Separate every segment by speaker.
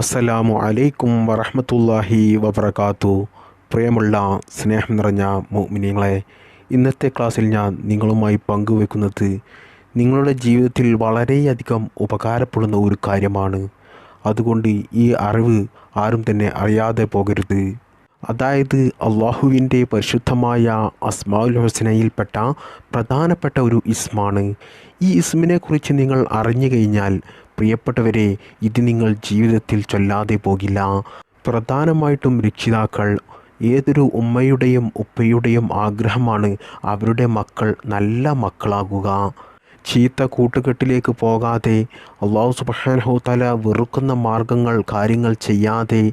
Speaker 1: അസ്സലാമു അലൈക്കും വറഹ്മത്തുള്ളാഹി വബറകാത്തു. പ്രിയമുള്ള സ്നേഹം നിറഞ്ഞ മുഅ്മിനീങ്ങളെ ഇന്നത്തെ ക്ലാസ്സിൽ ഞാൻ നിങ്ങളുമായി പങ്കുവെക്കുന്നത് നിങ്ങളുടെ ജീവിതത്തിൽ വളരെയധികം ഉപകാരപ്പെടുന്ന ഒരു കാര്യമാണ്. അതുകൊണ്ട് ഈ അറിവ് ആരും തന്നെ അറിയാതെ പോകരുത്. അതായത് അള്ളാഹുവിന്റെ പരിശുദ്ധമായ അസ്മാഉൽ ഹുസനയിൽപ്പെട്ട പ്രധാനപ്പെട്ട ഒരു ഇസ്മാണ്. ഈ ഇസ്മിനെ കുറിച്ച് നിങ്ങൾ അറിഞ്ഞു കഴിഞ്ഞാൽ പ്രിയപ്പെട്ടവരെ ഇത് നിങ്ങൾ ജീവിതത്തിൽ ചൊല്ലാതെ പോകില്ല. പ്രധാനമായിട്ടും രക്ഷിതാക്കൾ ഏതൊരു ഉമ്മയുടെയും ഉപ്പയുടെയും ആഗ്രഹമാണ് അവരുടെ മക്കൾ നല്ല മക്കളാകുക. ചീത്ത കൂട്ടുകെട്ടിലേക്ക് പോകാതെ അള്ളാഹു സുബ്ഹാനഹു തല വെറുക്കുന്ന മാർഗങ്ങൾ കാര്യങ്ങൾ ചെയ്യാതെ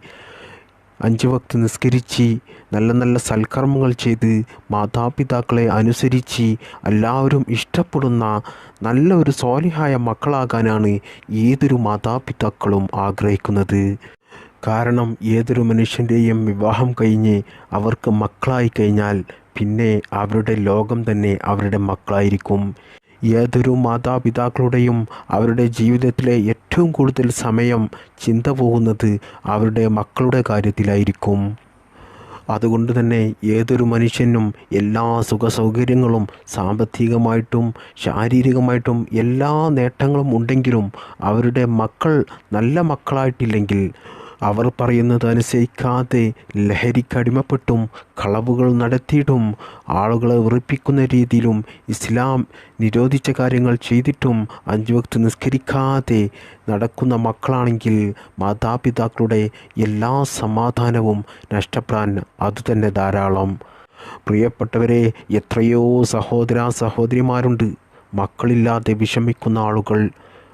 Speaker 1: അഞ്ച് വക്ത് നിസ്കരിച്ച് നല്ല നല്ല സൽക്കർമ്മങ്ങൾ ചെയ്ത് മാതാപിതാക്കളെ അനുസരിച്ച് എല്ലാവരും ഇഷ്ടപ്പെടുന്ന നല്ല ഒരു സ്വാലിഹായ മക്കളാകാനാണ് ഏതൊരു മാതാപിതാക്കളും ആഗ്രഹിക്കുന്നത്. കാരണം ഏതൊരു മനുഷ്യന്റെയും വിവാഹം കഴിഞ്ഞ് അവർക്ക് മക്കളായി കഴിഞ്ഞാൽ പിന്നെ അവരുടെ ലോകം തന്നെ അവരുടെ മക്കളായിരിക്കും. ഏതൊരു മാതാപിതാക്കളുടെയും അവരുടെ ജീവിതത്തിലെ ഏറ്റവും കൂടുതൽ സമയം ചിന്ത പോകുന്നത് അവരുടെ മക്കളുടെ കാര്യത്തിലായിരിക്കും. അതുകൊണ്ട് തന്നെ ഏതൊരു മനുഷ്യനും എല്ലാ സുഖ സൗകര്യങ്ങളും സാമ്പത്തികമായിട്ടും ശാരീരികമായിട്ടും എല്ലാ നേട്ടങ്ങളും ഉണ്ടെങ്കിലും അവരുടെ മക്കൾ നല്ല മക്കളായിട്ടില്ലെങ്കിൽ അവർ പറയുന്നത് അനുസരിക്കാതെ ലഹരിക്കടിമപ്പെട്ടും കളവുകൾ നടത്തിയിട്ടും ആളുകളെ വെറുപ്പിക്കുന്ന രീതിയിലും ഇസ്ലാം നിരോധിച്ച കാര്യങ്ങൾ ചെയ്തിട്ടും അഞ്ചു വക്ത് നിസ്കരിക്കാതെ നടക്കുന്ന മക്കളാണെങ്കിൽ മാതാപിതാക്കളുടെ എല്ലാ സമാധാനവും നഷ്ടപ്പെടാൻ അതുതന്നെ ധാരാളം. പ്രിയപ്പെട്ടവരെ എത്രയോ സഹോദര സഹോദരിമാരുണ്ട്. മക്കളില്ലാതെ വിഷമിക്കുന്ന ആളുകൾ.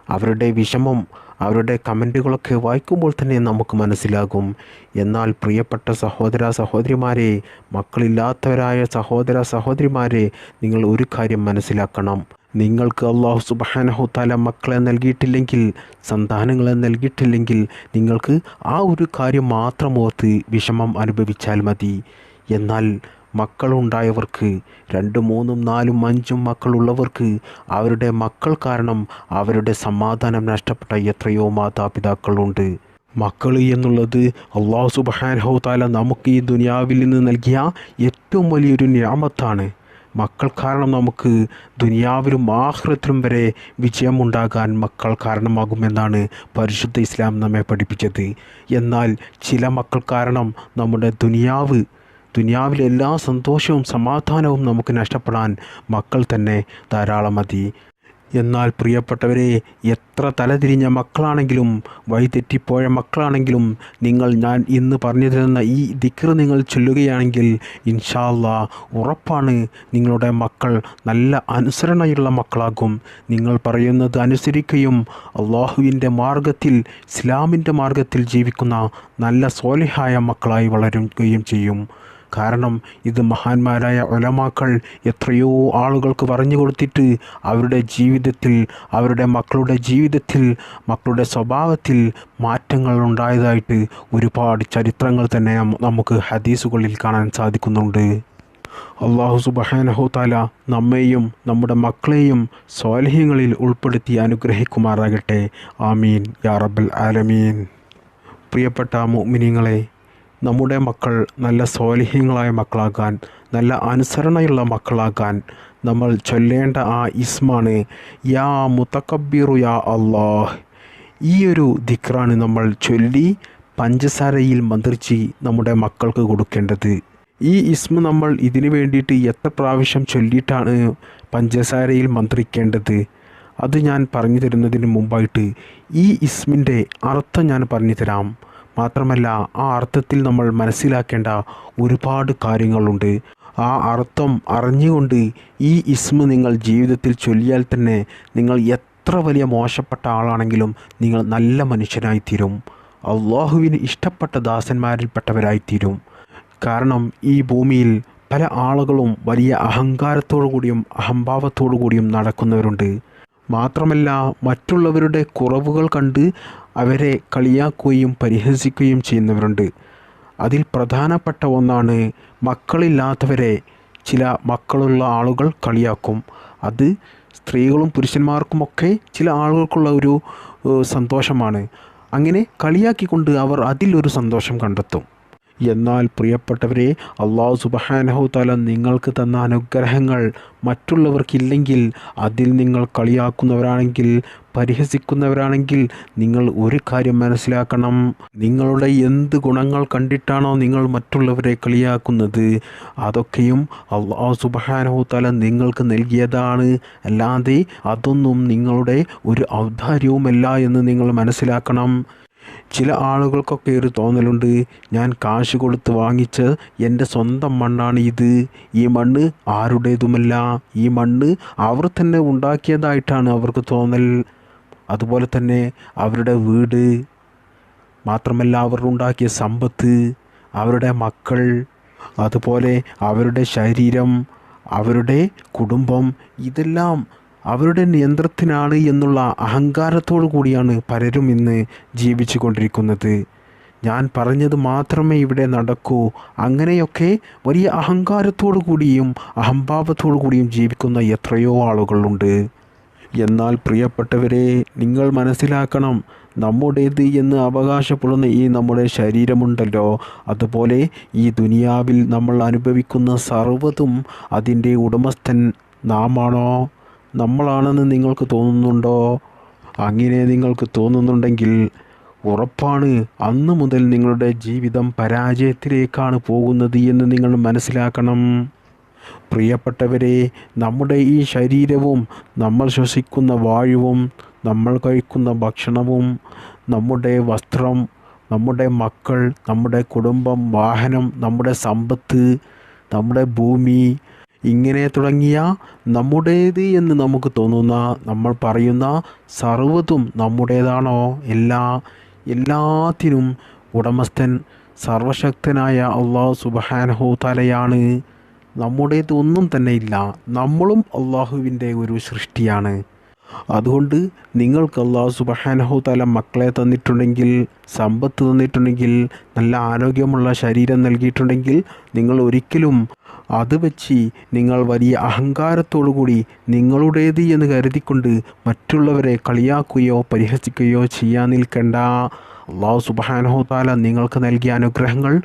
Speaker 1: അവരുടെ വിഷമം അവരുടെ കമന്റുകളൊക്കെ വായിക്കുമ്പോൾ തന്നെ നമുക്ക് മനസ്സിലാകും. എന്നാൽ പ്രിയപ്പെട്ട സഹോദര സഹോദരിമാരെ മക്കളില്ലാത്തവരായ സഹോദര സഹോദരിമാരെ നിങ്ങൾ ഒരു കാര്യം മനസ്സിലാക്കണം. നിങ്ങൾക്ക് അള്ളാഹു സുബാനഹുത്താല മക്കളെ നൽകിയിട്ടില്ലെങ്കിൽ സന്താനങ്ങളെ നൽകിയിട്ടില്ലെങ്കിൽ നിങ്ങൾക്ക് ആ ഒരു കാര്യം മാത്രം ഓർത്ത് വിഷമം അനുഭവിച്ചാൽ മതി. എന്നാൽ മക്കളുണ്ടായവർക്ക് രണ്ട് മൂന്നും നാലും അഞ്ചും മക്കളുള്ളവർക്ക് അവരുടെ മക്കൾ കാരണം അവരുടെ സമാധാനം നഷ്ടപ്പെട്ട എത്രയോ മാതാപിതാക്കളുണ്ട്. മക്കൾ എന്നുള്ളത് അള്ളാഹു സുബാനഹു താല നമുക്ക് ഈ ദുനിയാവിൽ നിന്ന് നൽകിയ ഏറ്റവും വലിയൊരു ഞാമത്താണ്. മക്കൾ കാരണം നമുക്ക് ദുനിയാവിലും ആഹ്ലത്തിലും വരെ വിജയമുണ്ടാകാൻ മക്കൾ കാരണമാകുമെന്നാണ് പരിശുദ്ധ ഇസ്ലാം നമ്മെ പഠിപ്പിച്ചത്. എന്നാൽ ചില മക്കൾ കാരണം നമ്മുടെ ദുനിയാവ് ദുനിയാവിലെ എല്ലാ സന്തോഷവും സമാധാനവും നമുക്ക് നഷ്ടപ്പെടാൻ മക്കൾ തന്നെ ധാരാളം മതി. എന്നാൽ പ്രിയപ്പെട്ടവരെ എത്ര തലതിരിഞ്ഞ മക്കളാണെങ്കിലും വഴിതെറ്റിപ്പോയ മക്കളാണെങ്കിലും നിങ്ങൾ ഞാൻ ഇന്ന് പറഞ്ഞു തരുന്ന ഈ ദിക്ർ നിങ്ങൾ ചൊല്ലുകയാണെങ്കിൽ ഇൻഷാല്ല ഉറപ്പാണ് നിങ്ങളുടെ മക്കൾ നല്ല അനുസരണയുള്ള മക്കളാകും. നിങ്ങൾ പറയുന്നത് അനുസരിക്കുകയും അള്ളാഹുവിന്റെ മാർഗത്തിൽ ഇസ്ലാമിന്റെ മാർഗത്തിൽ ജീവിക്കുന്ന നല്ല സോലിഹായ മക്കളായി വളരുകയും ചെയ്യും. കാരണം ഇത് മഹാന്മാരായ ഒലമാക്കൾ എത്രയോ ആളുകൾക്ക് പറഞ്ഞു കൊടുത്തിട്ട് അവരുടെ ജീവിതത്തിൽ അവരുടെ മക്കളുടെ ജീവിതത്തിൽ മക്കളുടെ സ്വഭാവത്തിൽ മാറ്റങ്ങൾ ഉണ്ടായതായിട്ട് ഒരുപാട് ചരിത്രങ്ങൾ തന്നെ നമുക്ക് ഹദീസുകളിൽ കാണാൻ സാധിക്കുന്നുണ്ട്. അള്ളാഹു സുബഹാനഹോതാല നമ്മെയും നമ്മുടെ മക്കളെയും സ്വാലഹ്യങ്ങളിൽ ഉൾപ്പെടുത്തി അനുഗ്രഹിക്കുമാറാകട്ടെ. ആമീൻ. യാ റബ്ബൽ ആലമീൻ. പ്രിയപ്പെട്ട മുഅ്മിനീങ്ങളെ നമ്മുടെ മക്കൾ നല്ല സ്വാലിഹ്യങ്ങളായ മക്കളാകാൻ നല്ല അനുസരണയുള്ള മക്കളാകാൻ നമ്മൾ ചൊല്ലേണ്ട ആ ഇസ്മാണ് യാ മുത്തക്കബീറു യാ അള്ളാഹ് ഈ ഒരു ദിക്റാണ് നമ്മൾ ചൊല്ലി പഞ്ചസാരയിൽ മന്ത്രിച്ച് നമ്മുടെ മക്കൾക്ക് കൊടുക്കേണ്ടത്. ഈ ഇസ്മ നമ്മൾ ഇതിനു വേണ്ടിയിട്ട് എത്ര പ്രാവശ്യം ചൊല്ലിയിട്ടാണ് പഞ്ചസാരയിൽ മന്ത്രിക്കേണ്ടത്? അത് ഞാൻ പറഞ്ഞു തരുന്നതിന് മുമ്പായിട്ട് ഈ ഇസ്മിന്റെ അർത്ഥം ഞാൻ പറഞ്ഞു തരാം. മാത്രമല്ല ആ അർത്ഥത്തിൽ നമ്മൾ മനസ്സിലാക്കേണ്ട ഒരുപാട് കാര്യങ്ങളുണ്ട്. ആ അർത്ഥം അറിഞ്ഞുകൊണ്ട് ഈ ഇസ്മ നിങ്ങൾ ജീവിതത്തിൽ ചൊല്ലിയാൽ തന്നെ നിങ്ങൾ എത്ര വലിയ മോശപ്പെട്ട ആളാണെങ്കിലും നിങ്ങൾ നല്ല മനുഷ്യനായിത്തീരും. അള്ളാഹുവിന് ഇഷ്ടപ്പെട്ട ദാസന്മാരിൽപ്പെട്ടവരായിത്തീരും. കാരണം ഈ ഭൂമിയിൽ പല ആളുകളും വലിയ അഹങ്കാരത്തോടു കൂടിയും അഹംഭാവത്തോടു കൂടിയും നടക്കുന്നവരുണ്ട്. മാത്രമല്ല മറ്റുള്ളവരുടെ കുറവുകൾ കണ്ട് അവരെ കളിയാക്കുകയും പരിഹസിക്കുകയും ചെയ്യുന്നവരുണ്ട്. അതിൽ പ്രധാനപ്പെട്ട ഒന്നാണ് മക്കളില്ലാത്തവരെ ചില മക്കളുള്ള ആളുകൾ കളിയാക്കും. അത് സ്ത്രീകളും പുരുഷന്മാർക്കുമൊക്കെ ചില ആളുകൾക്കുള്ള ഒരു സന്തോഷമാണ്. അങ്ങനെ കളിയാക്കിക്കൊണ്ട് അവർ അതിലൊരു സന്തോഷം കണ്ടെത്തും. എന്നാൽ പ്രിയപ്പെട്ടവരെ അള്ളാഹു സുബഹാനഹു താല നിങ്ങൾക്ക് തന്ന അനുഗ്രഹങ്ങൾ മറ്റുള്ളവർക്കില്ലെങ്കിൽ അതിൽ നിങ്ങൾ കളിയാക്കുന്നവരാണെങ്കിൽ പരിഹസിക്കുന്നവരാണെങ്കിൽ നിങ്ങൾ ഒരു കാര്യം മനസ്സിലാക്കണം. നിങ്ങളുടെ എന്ത് ഗുണങ്ങൾ കണ്ടിട്ടാണോ നിങ്ങൾ മറ്റുള്ളവരെ കളിയാക്കുന്നത്? അതൊക്കെയും അള്ളാഹു സുബഹാനഹു താല നിങ്ങൾക്ക് നൽകിയതാണ്. അല്ലാതെ അതൊന്നും നിങ്ങളുടെ ഒരു ഔദാര്യവുമല്ല എന്ന് നിങ്ങൾ മനസ്സിലാക്കണം. ചില ആളുകൾക്കൊക്കെ ഒരു തോന്നലുണ്ട്. ഞാൻ കാശ് കൊടുത്ത് വാങ്ങിച്ച് എന്റെ സ്വന്തം മണ്ണാണ് ഇത്. ഈ മണ്ണ് ആരുടേതുമല്ല. ഈ മണ്ണ് അവർ തന്നെ ഉണ്ടാക്കിയതായിട്ടാണ് അവർക്ക് തോന്നൽ. അതുപോലെ തന്നെ അവരുടെ വീട് മാത്രമല്ല അവർ ഉണ്ടാക്കിയ സമ്പത്ത് അവരുടെ മക്കൾ അതുപോലെ അവരുടെ ശരീരം അവരുടെ കുടുംബം ഇതെല്ലാം അവരുടെ നിയന്ത്രണത്തിനാണ് എന്നുള്ള അഹങ്കാരത്തോടു കൂടിയാണ് പലരും ഇന്ന് ജീവിച്ചു കൊണ്ടിരിക്കുന്നത് ഞാൻ പറഞ്ഞത് മാത്രമേ ഇവിടെ നടക്കൂ. അങ്ങനെയൊക്കെ വലിയ അഹങ്കാരത്തോടു കൂടിയും അഹംഭാവത്തോടു കൂടിയും ജീവിക്കുന്ന എത്രയോ ആളുകളുണ്ട്. എന്നാൽ പ്രിയപ്പെട്ടവരെ നിങ്ങൾ മനസ്സിലാക്കണം നമ്മുടേത് എന്ന് അവകാശപ്പെടുന്ന ഈ നമ്മുടെ ശരീരമുണ്ടല്ലോ. അതുപോലെ ഈ ദുനിയാവിൽ നമ്മൾ അനുഭവിക്കുന്ന സർവതും അതിന്റെ ഉടമസ്ഥൻ നാമാണോ? നമ്മളാണെന്ന് നിങ്ങൾക്ക് തോന്നുന്നുണ്ടോ? അങ്ങനെ നിങ്ങൾക്ക് തോന്നുന്നുണ്ടെങ്കിൽ ഉറപ്പാണ് അന്ന് മുതൽ നിങ്ങളുടെ ജീവിതം പരാജയത്തിലേക്കാണ് പോകുന്നത് എന്ന് നിങ്ങൾ മനസ്സിലാക്കണം. പ്രിയപ്പെട്ടവരെ നമ്മുടെ ഈ ശരീരവും നമ്മൾ ശ്വസിക്കുന്ന വായുവും നമ്മൾ കഴിക്കുന്ന ഭക്ഷണവും നമ്മുടെ വസ്ത്രം നമ്മുടെ മക്കൾ നമ്മുടെ കുടുംബം വാഹനം നമ്മുടെ സമ്പത്ത് നമ്മുടെ ഭൂമി ഇങ്ങനെ തുടങ്ങിയ നമ്മുടേത് എന്ന് നമുക്ക് തോന്നുന്ന നമ്മൾ പറയുന്ന സർവതും നമ്മുടേതാണോ? എല്ലാ എല്ലാത്തിനും ഉടമസ്ഥൻ സർവശക്തനായ അള്ളാഹു സുബഹാനഹു തലയാണ് നമ്മുടേത് ഒന്നും തന്നെ ഇല്ല. നമ്മളും അള്ളാഹുവിന്റെ ഒരു സൃഷ്ടിയാണ്. അതുകൊണ്ട് നിങ്ങൾക്ക് അള്ളാഹു സുബഹാനഹു തല മക്കളെ തന്നിട്ടുണ്ടെങ്കിൽ സമ്പത്ത് തന്നിട്ടുണ്ടെങ്കിൽ നല്ല ആരോഗ്യമുള്ള ശരീരം നൽകിയിട്ടുണ്ടെങ്കിൽ നിങ്ങൾ ഒരിക്കലും അത് വെച്ച് നിങ്ങൾ വലിയ അഹങ്കാരത്തോടു കൂടി നിങ്ങളുടേത് എന്ന് കരുതിക്കൊണ്ട് മറ്റുള്ളവരെ കളിയാക്കുകയോ പരിഹസിക്കുകയോ ചെയ്യാൻ നിൽക്കേണ്ട. അള്ളാഹു താല നിങ്ങൾക്ക് നൽകിയ അനുഗ്രഹങ്ങൾ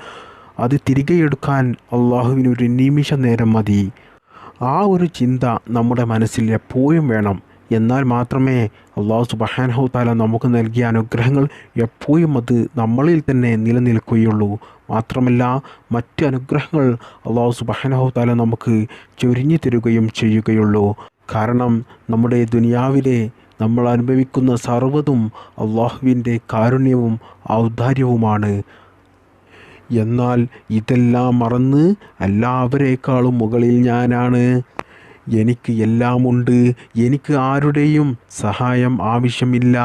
Speaker 1: അത് തിരികെ എടുക്കാൻ അള്ളാഹുവിനൊരു നിമിഷ നേരം മതി. ആ ഒരു ചിന്ത നമ്മുടെ മനസ്സിൽ എപ്പോഴും വേണം. എന്നാൽ മാത്രമേ അള്ളാഹു സുബഹാനഹു താല നമുക്ക് നൽകിയ അനുഗ്രഹങ്ങൾ എപ്പോഴും അത് നമ്മളിൽ തന്നെ നിലനിൽക്കുകയുള്ളൂ. മാത്രമല്ല മറ്റ് അനുഗ്രഹങ്ങൾ അള്ളാഹു സുബഹാനഹു താല നമുക്ക് ചൊരിഞ്ഞു തരുകയും ചെയ്യുകയുള്ളൂ. കാരണം നമ്മുടെ ദുനിയാവിലെ നമ്മൾ അനുഭവിക്കുന്ന സർവതും അള്ളാഹുവിന്റെ കാരുണ്യവും ഔദാര്യവുമാണ്. എന്നാൽ ഇതെല്ലാം മറന്ന് എല്ലാവരേക്കാളും മുകളിൽ ഞാനാണ്. എനിക്ക് എല്ലാമുണ്ട് എനിക്ക് ആരുടെയും സഹായം ആവശ്യമില്ല.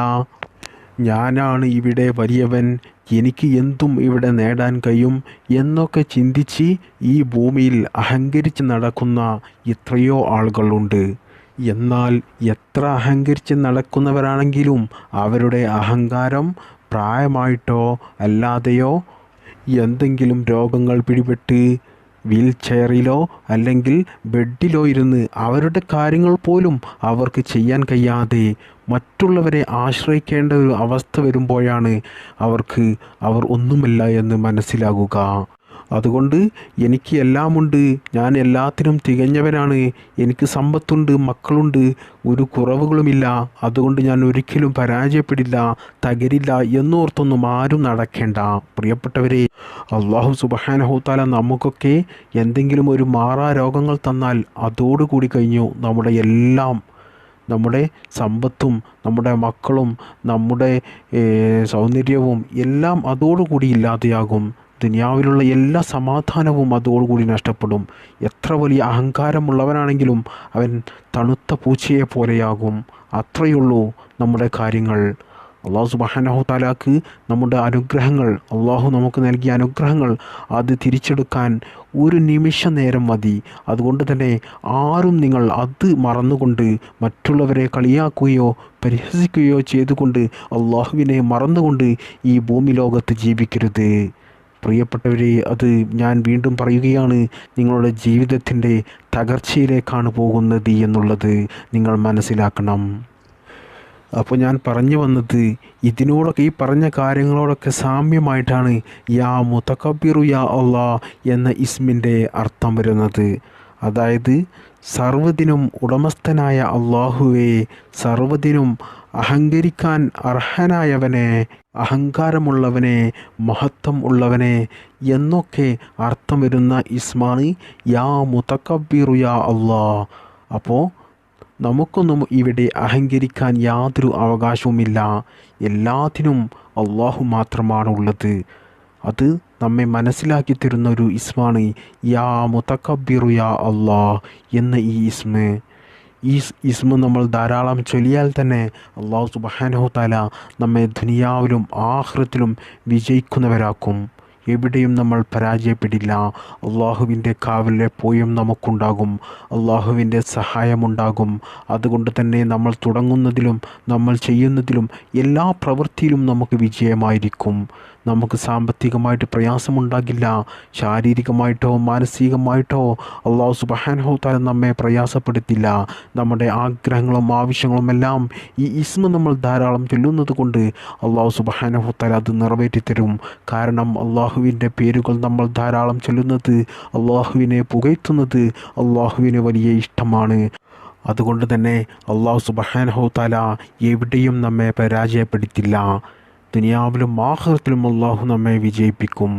Speaker 1: ഞാനാണ് ഇവിടെ വലിയവൻ. എനിക്ക് എന്തും ഇവിടെ നേടാൻ കഴിയും എന്നൊക്കെ ചിന്തിച്ച് ഈ ഭൂമിയിൽ അഹങ്കരിച്ച് നടക്കുന്ന എത്രയോ ആളുകളുണ്ട്. എന്നാൽ എത്ര അഹങ്കരിച്ച് നടക്കുന്നവരാണെങ്കിലും അവരുടെ അഹങ്കാരം പ്രായമായിട്ടോ അല്ലാതെയോ എന്തെങ്കിലും രോഗങ്ങൾ പിടിപെട്ട് വീൽ ചെയറിലോ അല്ലെങ്കിൽ ബെഡിലോ ഇരുന്ന് അവരുടെ കാര്യങ്ങൾ പോലും അവർക്ക് ചെയ്യാൻ കഴിയാതെ മറ്റുള്ളവരെ ആശ്രയിക്കേണ്ട ഒരു അവസ്ഥ വരുമ്പോഴാണ് അവർക്ക് അവർ ഒന്നുമല്ല എന്ന് മനസ്സിലാകുക. അതുകൊണ്ട് എനിക്ക് എല്ലാമുണ്ട്. ഞാൻ എല്ലാത്തിനും തികഞ്ഞവനാണ്. എനിക്ക് സമ്പത്തുണ്ട് മക്കളുണ്ട്. ഒരു കുറവുകളുമില്ല. അതുകൊണ്ട് ഞാൻ ഒരിക്കലും പരാജയപ്പെടില്ല തകരില്ല എന്നോർത്തൊന്നും ആരും നടക്കേണ്ട. പ്രിയപ്പെട്ടവരെ അള്ളാഹു സുബഹാനഹുത്താല നമുക്കൊക്കെ എന്തെങ്കിലും ഒരു മാറാ രോഗങ്ങൾ തന്നാൽ അതോടുകൂടി കഴിഞ്ഞു നമ്മുടെ എല്ലാം. നമ്മുടെ സമ്പത്തും നമ്മുടെ മക്കളും നമ്മുടെ സൗന്ദര്യവും എല്ലാം അതോടുകൂടി ഇല്ലാതെയാകും. ദുനിയാവിലുള്ള എല്ലാ സമാധാനവും അതോടുകൂടി നഷ്ടപ്പെടും. എത്ര വലിയ അഹങ്കാരമുള്ളവനാണെങ്കിലും അവൻ തണുത്ത പൂച്ചയെ പോലെയാകും. അത്രയുള്ളൂ നമ്മുടെ കാര്യങ്ങൾ. അള്ളാഹു സുബാനഹു താലാക്ക് നമ്മുടെ അനുഗ്രഹങ്ങൾ അള്ളാഹു നമുക്ക് നൽകിയ അനുഗ്രഹങ്ങൾ അത് തിരിച്ചെടുക്കാൻ ഒരു നിമിഷ നേരം മതി. അതുകൊണ്ട് തന്നെ ആരും നിങ്ങൾ അത് മറന്നുകൊണ്ട് മറ്റുള്ളവരെ കളിയാക്കുകയോ പരിഹസിക്കുകയോ ചെയ്തുകൊണ്ട് അള്ളാഹുവിനെ മറന്നുകൊണ്ട് ഈ ഭൂമി ലോകത്ത് ജീവിക്കരുത്. പ്രിയപ്പെട്ടവരെ അത് ഞാൻ വീണ്ടും പറയുകയാണ് നിങ്ങളുടെ ജീവിതത്തിന്റെ തകർച്ചയിലേക്കാണ് പോകുന്നത് എന്നുള്ളത് നിങ്ങൾ മനസ്സിലാക്കണം. അപ്പോൾ ഞാൻ പറഞ്ഞു വന്നത് ഇതിനോടൊക്കെ ഈ പറഞ്ഞ കാര്യങ്ങളോടൊക്കെ സാമ്യമായിട്ടാണ് യാ മുത്തക്കബിറു യാ അള്ളാ എന്ന ഇസ്മിന്റെ അർത്ഥം വരുന്നത്. അതായത് സർവതിനും ഉടമസ്ഥനായ അള്ളാഹുവെ സർവതിനും അഹങ്കരിക്കാൻ അർഹനായവനെ അഹങ്കാരമുള്ളവനെ മഹത്വം ഉള്ളവനെ എന്നൊക്കെ അർത്ഥം വരുന്ന ഇസ്മാണ് യാ മുത്തക്കബിറു യാ അള്ളാ. അപ്പോൾ നമുക്കൊന്നും ഇവിടെ അഹങ്കരിക്കാൻ യാതൊരു അവകാശവുമില്ല. എല്ലാത്തിനും അള്ളാഹു മാത്രമാണ് ഉള്ളത്. അത് നമ്മെ മനസ്സിലാക്കി തരുന്ന ഒരു ഇസ്മാണ് യാ മുത്തക്കബിറു യാ അള്ളാ എന്ന ഈ ഇസ്മ. ഈ ഇസ്മ നമ്മൾ ധാരാളം ചൊല്ലിയാൽ തന്നെ അള്ളാഹു താല നമ്മെ ദുനിയാവിലും ആഹ്റത്തിലും വിജയിക്കുന്നവരാക്കും. എവിടെയും നമ്മൾ പരാജയപ്പെടില്ല. അള്ളാഹുവിന്റെ കാവൽ എപ്പോഴും നമുക്കുണ്ടാകും. അള്ളാഹുവിന്റെ സഹായമുണ്ടാകും. അതുകൊണ്ട് തന്നെ നമ്മൾ തുടങ്ങുന്നതിലും നമ്മൾ ചെയ്യുന്നതിലും എല്ലാ പ്രവൃത്തിയിലും നമുക്ക് വിജയമായിരിക്കും. നമുക്ക് സാമ്പത്തികമായിട്ട് പ്രയാസമുണ്ടാകില്ല ശാരീരികമായിട്ടോ മാനസികമായിട്ടോ അള്ളാഹു സുബഹാനഹോ താരം നമ്മെ പ്രയാസപ്പെടുത്തില്ല. നമ്മുടെ ആഗ്രഹങ്ങളും ആവശ്യങ്ങളും എല്ലാം ഈ ഇസ്മ നമ്മൾ ധാരാളം ചൊല്ലുന്നത് കൊണ്ട് അള്ളാഹു സുബഹാനഹു താല അത് നിറവേറ്റിത്തരും കാരണം അള്ളാഹുവിന്റെ പേരുകൾ നമ്മൾ ധാരാളം ചൊല്ലുന്നത് അള്ളാഹുവിനെ പുകഴ്ത്തുന്നത് അള്ളാഹുവിന് വലിയ ഇഷ്ടമാണ്. അതുകൊണ്ട് തന്നെ അള്ളാഹു സുബഹാനഹു താല എവിടെയും നമ്മെ പരാജയപ്പെടുത്തില്ല. ദുനിയാവിലും ആഹ്റത്തിലും അള്ളാഹു നമ്മെ വിജയിപ്പിക്കും.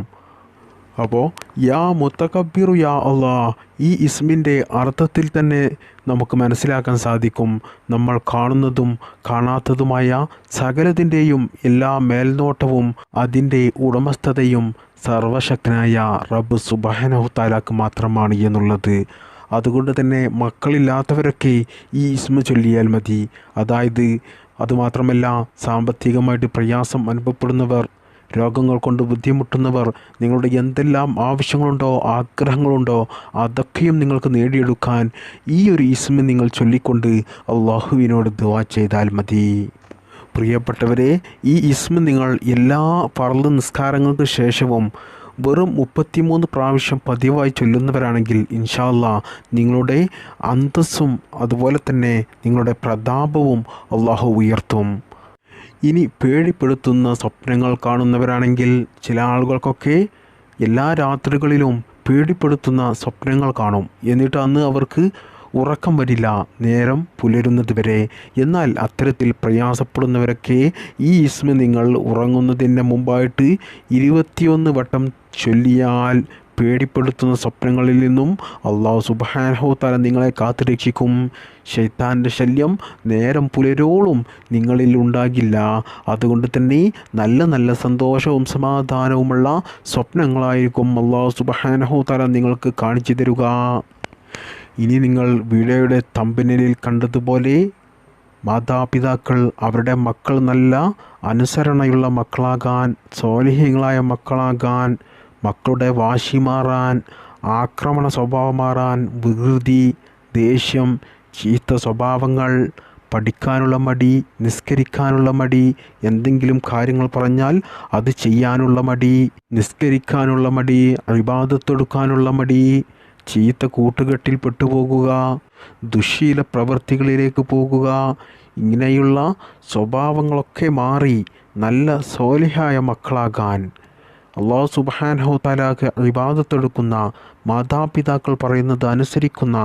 Speaker 1: അപ്പോൾ യാ മുത്തക്കബിറു യാ അള്ളാ ഈ ഇസ്മിന്റെ അർത്ഥത്തിൽ തന്നെ നമുക്ക് മനസ്സിലാക്കാൻ സാധിക്കും. നമ്മൾ കാണുന്നതും കാണാത്തതുമായ സകലതിന്റെയും എല്ലാ മേൽനോട്ടവും അതിന്റെ ഉടമസ്ഥതയും സർവശക്തനായ റബ്ബ് സുബഹനഹു താലാക്ക് മാത്രമാണ് എന്നുള്ളത്. അതുകൊണ്ട് തന്നെ മക്കളില്ലാത്തവരൊക്കെ ഈ ഇസ്മ ചൊല്ലിയാൽ മതി. അതായത് അതുമാത്രമല്ല സാമ്പത്തികമായിട്ട് പ്രയാസം അനുഭവപ്പെടുന്നവർ രോഗങ്ങൾ കൊണ്ട് ബുദ്ധിമുട്ടുന്നവർ നിങ്ങളുടെ എന്തെല്ലാം ആവശ്യങ്ങളുണ്ടോ ആഗ്രഹങ്ങളുണ്ടോ അതൊക്കെയും നിങ്ങൾക്ക് നേടിയെടുക്കാൻ ഈ ഒരു ഇസ്മ നിങ്ങൾ ചൊല്ലിക്കൊണ്ട് അള്ളാഹുവിനോട് ദുവാ ചെയ്താൽ മതി. പ്രിയപ്പെട്ടവരെ ഈ ഇസ്മ നിങ്ങൾ എല്ലാ പറlı നിസ്കാരങ്ങൾക്ക് ശേഷവും വെറും മുപ്പത്തിമൂന്ന് പ്രാവശ്യം പതിവായി ചൊല്ലുന്നവരാണെങ്കിൽ ഇൻഷാല്ല നിങ്ങളുടെ അന്തസ്സും അതുപോലെ തന്നെ നിങ്ങളുടെ പ്രതാപവും അള്ളാഹു ഉയർത്തും. ഇനി പേടിപ്പെടുത്തുന്ന സ്വപ്നങ്ങൾ കാണുന്നവരാണെങ്കിൽ ചില ആളുകൾക്കൊക്കെ എല്ലാ രാത്രികളിലും പേടിപ്പെടുത്തുന്ന സ്വപ്നങ്ങൾ കാണും. എന്നിട്ട് അന്ന് അവർക്ക് ഉറക്കം വരില്ല. നേരം പുലരുന്നത് വരെ എന്നാൽ അത്തരത്തിൽ പ്രയാസപ്പെടുന്നവരൊക്കെ ഈ ഇസ്മ നിങ്ങൾ ഉറങ്ങുന്നതിന് മുമ്പായിട്ട് ഇരുപത്തിയൊന്ന് വട്ടം ചൊല്ലിയാൽ പേടിപ്പെടുത്തുന്ന സ്വപ്നങ്ങളിൽ നിന്നും അള്ളാഹു സുബാനഹോ തല നിങ്ങളെ കാത്തുരക്ഷിക്കും ശൈത്താന്റെ ശല്യം നേരം പുലരോളും നിങ്ങളിൽ ഉണ്ടാകില്ല. അതുകൊണ്ട് തന്നെ നല്ല നല്ല സന്തോഷവും സമാധാനവുമുള്ള സ്വപ്നങ്ങളായിരിക്കും അള്ളാഹു സുബാനഹോ തല നിങ്ങൾക്ക് കാണിച്ചു തരുക. ഇനി നിങ്ങൾ വീഡിയോയുടെ തമ്പനിലിൽ കണ്ടതുപോലെ മാതാപിതാക്കൾ അവരുടെ മക്കൾ നല്ല അനുസരണയുള്ള മക്കളാകാൻ സ്വാലിഹ്യങ്ങളായ മക്കളാകാൻ മക്കളുടെ വാശി മാറാൻ ആക്രമണ സ്വഭാവം മാറാൻ വികൃതി ദേഷ്യം ചീത്ത സ്വഭാവങ്ങൾ പഠിക്കാനുള്ള മടി നിസ്കരിക്കാനുള്ള മടി എന്തെങ്കിലും കാര്യങ്ങൾ പറഞ്ഞാൽ അത് ചെയ്യാനുള്ള മടി നിസ്കരിക്കാനുള്ള മടി അഭിബാധത്തെടുക്കാനുള്ള മടി ചീത്ത കൂട്ടുകെട്ടിൽ പെട്ടുപോകുക ദുശീല പ്രവൃത്തികളിലേക്ക് പോകുക ഇങ്ങനെയുള്ള സ്വഭാവങ്ങളൊക്കെ മാറി നല്ല സോലിഹായ മക്കളാകാൻ. അള്ളാഹു സുബാനഹു താലാക്ക് വിവാദത്തെടുക്കുന്ന മാതാപിതാക്കൾ പറയുന്നത് അനുസരിക്കുന്ന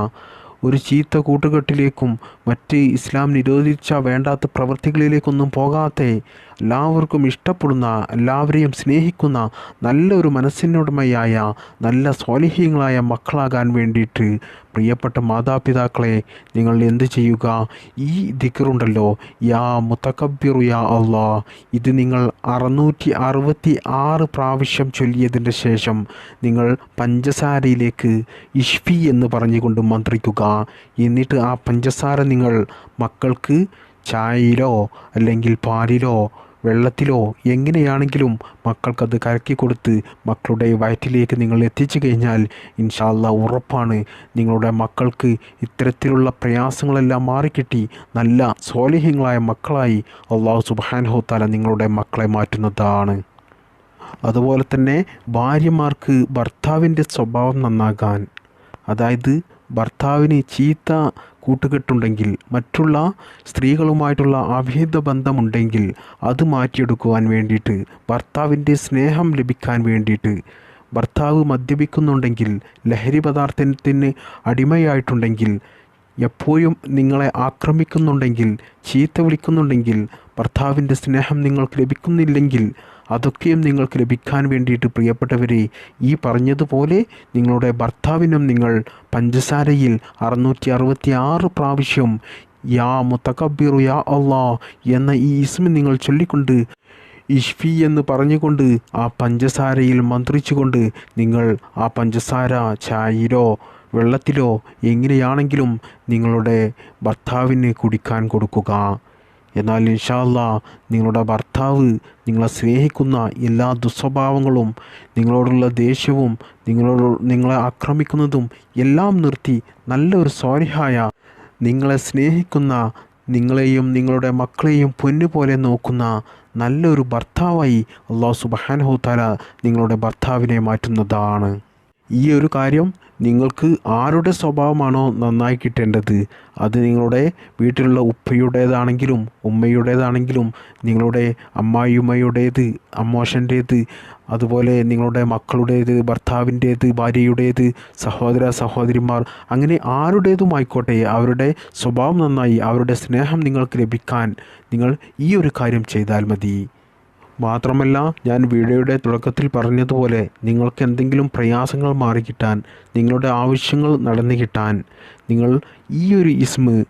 Speaker 1: ഒരു ചീത്ത കൂട്ടുകെട്ടിലേക്കും മറ്റ് ഇസ്ലാം നിരോധിച്ച വേണ്ടാത്ത പ്രവൃത്തികളിലേക്കൊന്നും പോകാതെ എല്ലാവർക്കും ഇഷ്ടപ്പെടുന്ന എല്ലാവരെയും സ്നേഹിക്കുന്ന നല്ലൊരു മനസ്സിനുടമയായ നല്ല സ്വാലിഹ്യങ്ങളായ മക്കളാകാൻ വേണ്ടിയിട്ട് പ്രിയപ്പെട്ട മാതാപിതാക്കളെ നിങ്ങൾ എന്ത് ചെയ്യുക? ഈ ദിക്കറുണ്ടല്ലോ യാ മുത്തക്കബിറു യാ അള്ളാ ഇത് നിങ്ങൾ അറുന്നൂറ്റി അറുപത്തി ആറ് പ്രാവശ്യം ചൊല്ലിയതിന്റെ ശേഷം നിങ്ങൾ പഞ്ചസാരയിലേക്ക് ഇഷ്ഫി എന്ന് പറഞ്ഞുകൊണ്ട് മന്ത്രിക്കുക. എന്നിട്ട് ആ പഞ്ചസാര നിങ്ങൾ മക്കൾക്ക് ചായയിലോ അല്ലെങ്കിൽ പാലിലോ വെള്ളത്തിലോ എങ്ങനെയാണെങ്കിലും മക്കൾക്കത് കലക്കി കൊടുത്ത് മക്കളുടെ വയറ്റിലേക്ക് നിങ്ങൾ എത്തിച്ചു കഴിഞ്ഞാൽ ഇൻഷാല്ല ഉറപ്പാണ്. നിങ്ങളുടെ മക്കൾക്ക് ഇത്തരത്തിലുള്ള പ്രയാസങ്ങളെല്ലാം മാറിക്കിട്ടി. നല്ല സ്വാലിഹ്യങ്ങളായ മക്കളായി അള്ളാഹു സുബാൻഹോത്താല നിങ്ങളുടെ മക്കളെ മാറ്റുന്നതാണ്. അതുപോലെ തന്നെ ഭാര്യമാർക്ക് ഭർത്താവിന്റെ സ്വഭാവം നന്നാകാൻ. അതായത് ഭർത്താവിന് ചീത്ത കൂട്ടുകെട്ടുണ്ടെങ്കിൽ മറ്റുള്ള സ്ത്രീകളുമായിട്ടുള്ള അഭേദ ബന്ധമുണ്ടെങ്കിൽ അത് മാറ്റിയെടുക്കുവാൻ വേണ്ടിയിട്ട് ഭർത്താവിന്റെ സ്നേഹം ലഭിക്കാൻ വേണ്ടിയിട്ട് ഭർത്താവ് മദ്യപിക്കുന്നുണ്ടെങ്കിൽ ലഹരി പദാർത്ഥത്തിന് അടിമയായിട്ടുണ്ടെങ്കിൽ എപ്പോഴും നിങ്ങളെ ആക്രമിക്കുന്നുണ്ടെങ്കിൽ ചീത്ത വിളിക്കുന്നുണ്ടെങ്കിൽ ഭർത്താവിന്റെ സ്നേഹം നിങ്ങൾക്ക് ലഭിക്കുന്നില്ലെങ്കിൽ അതൊക്കെയും നിങ്ങൾക്ക് ലഭിക്കാൻ വേണ്ടിയിട്ട് പ്രിയപ്പെട്ടവരെ ഈ പറഞ്ഞതുപോലെ നിങ്ങളുടെ ഭർത്താവിനും നിങ്ങൾ പഞ്ചസാരയിൽ അറുന്നൂറ്റി അറുപത്തി ആറ് പ്രാവശ്യം യാ മുത്തക്കബീറു യാ അള്ളാ എന്ന ഈ ഇസ്മി നിങ്ങൾ ചൊല്ലിക്കൊണ്ട് ഇഷ്ഫി എന്ന് പറഞ്ഞുകൊണ്ട് ആ പഞ്ചസാരയിൽ മന്ത്രിച്ചുകൊണ്ട് നിങ്ങൾ ആ പഞ്ചസാര ചായയിലോ വെള്ളത്തിലോ എങ്ങനെയാണെങ്കിലും നിങ്ങളുടെ ഭർത്താവിന് കുടിക്കാൻ കൊടുക്കുക. എന്നാൽ ഇൻഷാല്ല നിങ്ങളുടെ ഭർത്താവ് നിങ്ങളെ സ്നേഹിക്കുന്ന എല്ലാ ദുസ്വഭാവങ്ങളും നിങ്ങളോടുള്ള ദേഷ്യവും നിങ്ങളോട് നിങ്ങളെ ആക്രമിക്കുന്നതും എല്ലാം നിർത്തി നല്ലൊരു സ്വാരിഹായ നിങ്ങളെ സ്നേഹിക്കുന്ന നിങ്ങളെയും നിങ്ങളുടെ മക്കളെയും പൊന്നുപോലെ നോക്കുന്ന നല്ലൊരു ഭർത്താവായി അള്ളാഹു സുബാൻഹു താല നിങ്ങളുടെ ഭർത്താവിനെ മാറ്റുന്നതാണ്. ഈ ഒരു കാര്യം നിങ്ങൾക്ക് ആരുടെ സ്വഭാവമാണോ നന്നായി കിട്ടേണ്ടത്? അത് നിങ്ങളുടെ വീട്ടിലുള്ള ഉപ്പയുടേതാണെങ്കിലും ഉമ്മയുടേതാണെങ്കിലും നിങ്ങളുടെ അമ്മായിയുമ്മയുടേത് അമ്മോഷന്റേത് അതുപോലെ നിങ്ങളുടെ മക്കളുടേത് ഭർത്താവിന്റേത് ഭാര്യയുടേത് സഹോദര സഹോദരിമാർ അങ്ങനെ ആരുടേതുമായിക്കോട്ടെ അവരുടെ സ്വഭാവം നന്നായി അവരുടെ സ്നേഹം നിങ്ങൾക്ക് ലഭിക്കാൻ നിങ്ങൾ ഈ ഒരു കാര്യം ചെയ്താൽ മതി. മാത്രമല്ല ഞാൻ വീഡിയോയുടെ തുടക്കത്തിൽ പറഞ്ഞതുപോലെ നിങ്ങൾക്ക് എന്തെങ്കിലും പ്രയാസങ്ങൾ മാറിക്കിട്ടാൻ നിങ്ങളുടെ ആവശ്യങ്ങൾ നടന്നു കിട്ടാൻ നിങ്ങൾ ഈ ഒരു ഇസ്മ്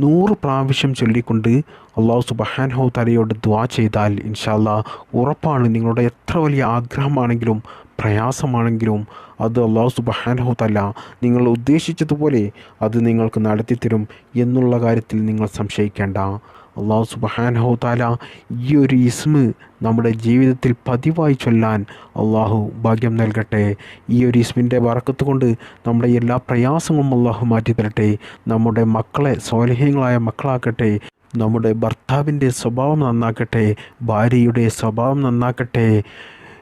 Speaker 1: നൂറ് പ്രാവശ്യം ചൊല്ലിക്കൊണ്ട് അള്ളാഹു സുബഹാൻഹു തലയോട് ദ്വാ ചെയ്താൽ ഇൻഷാല്ല ഉറപ്പാണ് നിങ്ങളുടെ എത്ര വലിയ ആഗ്രഹമാണെങ്കിലും പ്രയാസമാണെങ്കിലും അത് അള്ളാഹു സുബഹാൻഹു തല നിങ്ങൾ ഉദ്ദേശിച്ചതുപോലെ അത് നിങ്ങൾക്ക് നടത്തിത്തരും എന്നുള്ള കാര്യത്തിൽ നിങ്ങൾ സംശയിക്കേണ്ട. അള്ളാഹു സുബഹാനഹു താല ഈ ഒരു ഇസ്മ് നമ്മുടെ ജീവിതത്തിൽ പതിവായി ചൊല്ലാൻ അള്ളാഹു ഭാഗ്യം നൽകട്ടെ. ഈ ഒരു ഇസ്മിന്റെ വറക്കത്ത് കൊണ്ട് നമ്മുടെ എല്ലാ പ്രയാസങ്ങളും അള്ളാഹു മാറ്റി തരട്ടെ. നമ്മുടെ മക്കളെ സ്വാലഹ്യങ്ങളായ മക്കളാക്കട്ടെ. നമ്മുടെ ഭർത്താവിന്റെ സ്വഭാവം നന്നാക്കട്ടെ. ഭാര്യയുടെ സ്വഭാവം നന്നാക്കട്ടെ.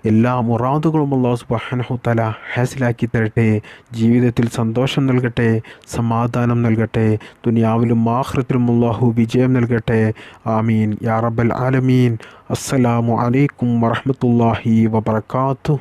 Speaker 1: എല്ലാ മുറാദുകളും അള്ളാഹു സുബാനഹു തല ഹാസിലാക്കി തരട്ടെ ജീവിതത്തിൽ സന്തോഷം നൽകട്ടെ സമാധാനം നൽകട്ടെ ദുനിയാവിലും ആഹ്റത്തിലും അള്ളാഹു വിജയം നൽകട്ടെ. ആമീൻ. യാ റബ്ബൽ ആലമീൻ. അസ്സലാമു അലൈക്കും വറഹമത്തല്ലാഹി വബർക്കാത്തു